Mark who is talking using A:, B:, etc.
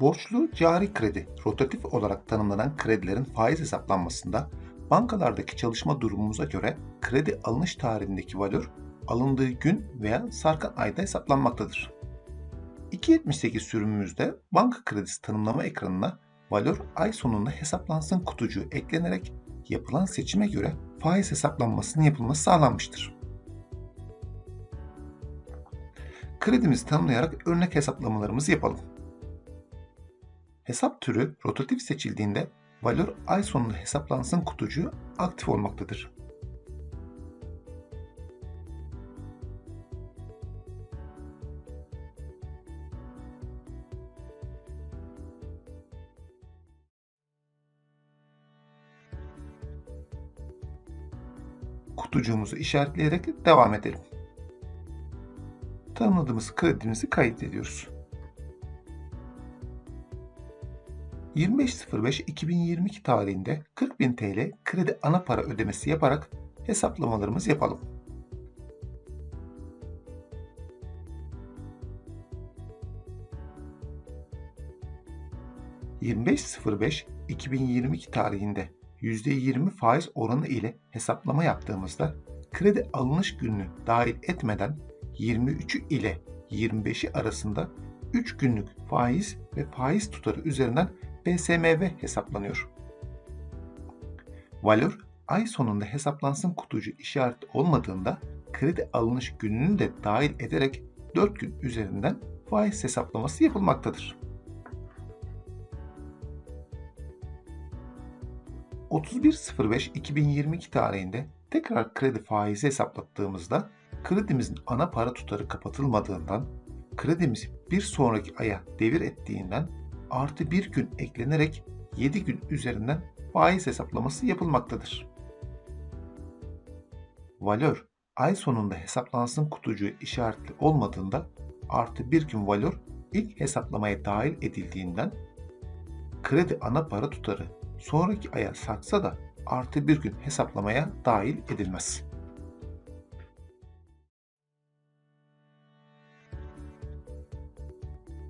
A: Borçlu cari kredi, rotatif olarak tanımlanan kredilerin faiz hesaplanmasında bankalardaki çalışma durumumuza göre kredi alınış tarihindeki valör alındığı gün veya sarkan ayda hesaplanmaktadır. 278 sürümümüzde banka kredisi tanımlama ekranına valör ay sonunda hesaplansın kutucuğu eklenerek yapılan seçime göre faiz hesaplanmasının yapılması sağlanmıştır. Kredimizi tanımlayarak örnek hesaplamalarımızı yapalım. Hesap türü rotatif seçildiğinde valör ay sonunda hesaplansın kutucuğu aktif olmaktadır. Kutucuğumuzu işaretleyerek devam edelim. Tanımladığımız kredimizi kaydediyoruz. 25.05.2022 tarihinde 40.000 TL kredi ana para ödemesi yaparak hesaplamalarımızı yapalım. ...25.05.2022 tarihinde %20 faiz oranı ile hesaplama yaptığımızda kredi alınış gününü dahil etmeden 23'ü ile 25'i arasında 3 günlük faiz ve faiz tutarı üzerinden BSMV hesaplanıyor. Valör ay sonunda hesaplansın kutucu işareti olmadığında kredi alınış gününü de dahil ederek 4 gün üzerinden faiz hesaplaması yapılmaktadır. 31.05.2022 tarihinde tekrar kredi faizi hesaplattığımızda kredimizin ana para tutarı kapatılmadığından kredimizi bir sonraki aya devir ettiğinden artı bir gün eklenerek 7 gün üzerinden faiz hesaplaması yapılmaktadır. Valör ay sonunda hesaplansın kutucuğu işaretli olmadığında artı bir gün valör ilk hesaplamaya dahil edildiğinden kredi ana para tutarı sonraki aya saksa da artı bir gün hesaplamaya dahil edilmez.